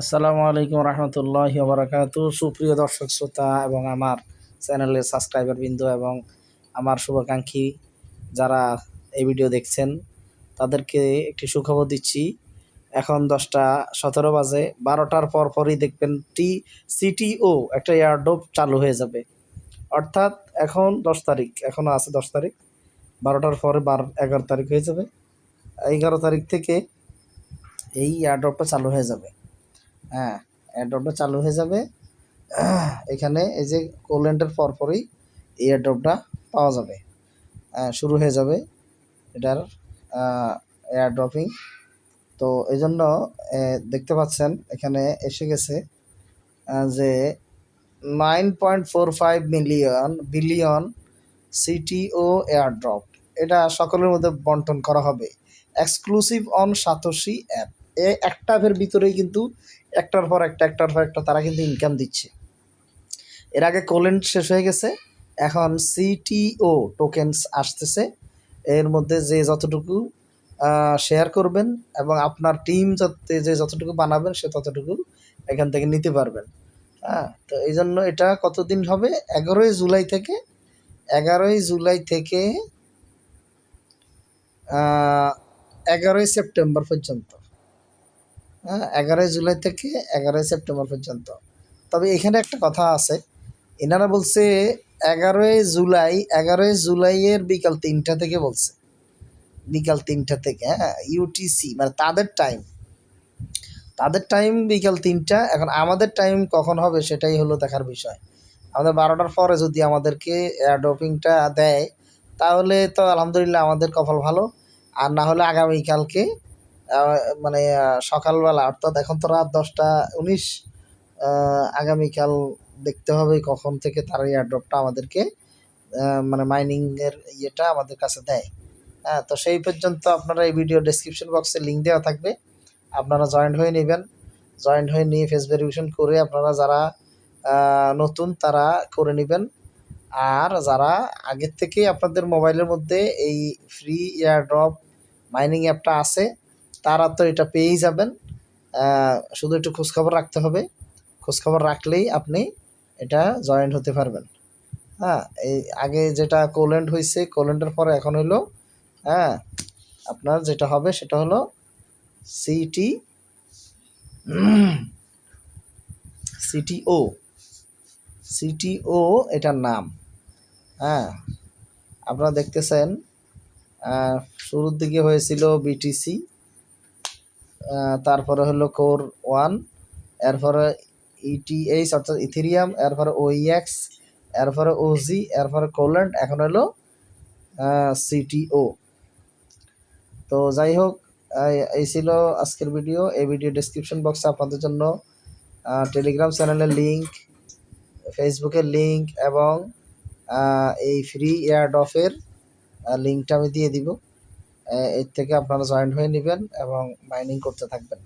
আসসালামু আলাইকুম রহমতুল্লাহ বারাকাতু সুপ্রিয় দর্শক, শ্রোতা এবং আমার চ্যানেলের সাবস্ক্রাইবার বিন্দু এবং আমার শুভাকাঙ্ক্ষী যারা এই ভিডিও দেখছেন, তাদেরকে একটি সুখবর দিচ্ছি। এখন দশটা সতেরো বাজে, বারোটার পর পরই দেখবেন টি সিটিও একটা এয়ারডোপ চালু হয়ে যাবে। অর্থাৎ এখন দশ তারিখ এখনও আছে দশ তারিখ, বারোটার পরে বারো, এগারো তারিখ হয়ে যাবে। এগারো তারিখ থেকে এই এয়ারড্রপটা চালু হয়ে যাবে। হ্যাঁ এয়ারড্রপটা চালু হয়ে যাবে। এখানে এই যে কোল্যান্ডের পরপরই এয়ারড্রপটা পাওয়া যাবে। শুরু হয়ে যাবে এটার এয়ার ড্রপিং তো এই জন্য দেখতে পাচ্ছেন, এখানে এসে গেছে যে nine point four five million billion CTO airdrop এটা সকলের মধ্যে বন্টন করা হবে। এক্সক্লুসিভ অন সাতোশি অ্যাপ এ একটা অ্যাপের ভিতরেই কিন্তু একটার পর একটা, একটার পর একটা তারা কিন্তু ইনকাম দিচ্ছে। এর আগে কোলেন্ট শেষ হয়ে গেছে, এখন সিটিও টোকেন্স আসতেছে। এর মধ্যে যে যতটুকু শেয়ার করবেন এবং আপনার টিম যাতে যে যতটুকু বানাবেন সে ততটুকু এখান থেকে নিতে পারবেন। হ্যাঁ তো এই জন্য এটা কতদিন হবে? এগারোই জুলাই থেকে, এগারোই জুলাই থেকে এগারোই সেপ্টেম্বর পর্যন্ত। এগারোই জুলাই থেকে এগারোই সেপ্টেম্বর পর্যন্ত। তবে এখানে একটা কথা আছে, এনারা বলছে এগারোই জুলাই, এগারোই জুলাইয়ের বিকাল তিনটা থেকে বলছে। বিকাল তিনটা থেকে হ্যাঁ ইউটিসি মানে তাদের টাইম তাদের টাইম বিকাল তিনটা, এখন আমাদের টাইম কখন হবে সেটাই হলো দেখার বিষয়। আমাদের বারোটার পরে যদি আমাদেরকে এয়ারড্রপিংটা দেয়, তাহলে তো আলহামদুলিল্লাহ আমাদের কপাল ভালো। আর না হলে আগামীকালকে মানে সকালবেলা, অর্থাৎ এখন তো রাত দশটা উনিশ আগামীকাল দেখতে হবে কখন থেকে তারা এয়ারড্রপটা আমাদেরকে মানে মাইনিংয়ের ইয়েটা আমাদের কাছে দেয়। হ্যাঁ তো সেই পর্যন্ত আপনারা এই ভিডিও ডেসক্রিপশন বক্সে লিঙ্ক দেওয়া থাকবে। আপনারা জয়েন্ট হয়ে নেবেন। জয়েন্ট হয়ে নিয়ে ফেস ভেরিফিকেশন করে আপনারা যারা নতুন তারা করে নেবেন। আর যারা আগের থেকে আপনাদের মোবাইলের মধ্যে এই ফ্রি এয়ারড্রপ মাইনিং অ্যাপটা আছে তারা তো এটা পেয়েই যাবেন। শুধু একটু খোঁজখবর রাখতে হবে। খোঁজখবর রাখলেই আপনি এটা জয়েন্ট হতে পারবেন। হ্যাঁ এই আগে যেটা কোল্যান্ড হয়েছে কোল্যান্ডের পরে এখন হলো হ্যাঁ আপনার যেটা হবে সেটা হলো সিটি সিটিও সিটিও এটার নাম। হ্যাঁ আপনারা দেখতেছেন শুরুর দিকে হয়েছিল বিটিসি তারপরে হলো কোর ওয়ান, এরপরে ইটিএইচ অর্থাৎ ইথেরিয়াম, এরপরে ওইএক্স এরপরে ওজি এরপরে কোল্যান্ড এখন হলো সিটিও তো যাই হোক এই- ছিল আজকের ভিডিও। এই ভিডিও ডেসক্রিপশন বক্সে আপনাদের জন্য টেলিগ্রাম চ্যানেলের লিঙ্ক ফেসবুকের লিঙ্ক এবং এই ফ্রি এয়ারডফের লিঙ্কটা আমি দিয়ে দিব। এর থেকে আপনারা জয়েন হয়ে নেবেন এবং মাইনিং করতে থাকবেন।